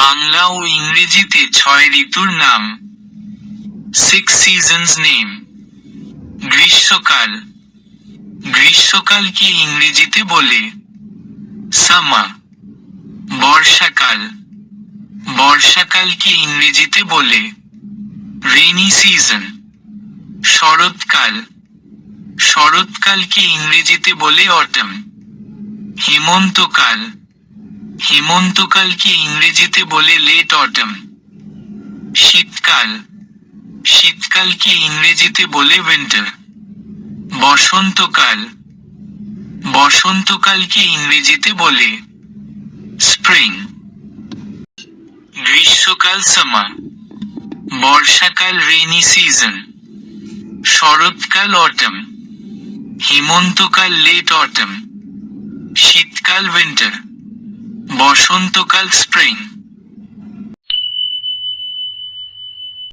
বাংলা ও ইংরেজিতে ছয় ঋতুর নাম। সিক্স সিজনস নেম গ্রীষ্মকাল। গ্রীষ্মকালকে ইংরেজিতে বলে? সামা বর্ষাকাল। বর্ষাকালকে ইংরেজিতে বলে? রেনি সিজন শরৎকাল। শরৎকালকে ইংরেজিতে বলে অটম হেমন্তকাল। হেমন্তকালকে ইংরেজিতে বলে লেট অটম শীতকাল। শীতকালকে ইংরেজিতে বলে উইন্টার বসন্তকাল। বসন্তকালকে ইংরেজিতে বলে স্প্রিং গ্রীষ্মকাল সামা বর্ষাকাল রেনি সিজন শরৎকাল অটম হেমন্তকাল লেট অটম শীতকাল উইন্টার বসন্তকাল স্প্রিং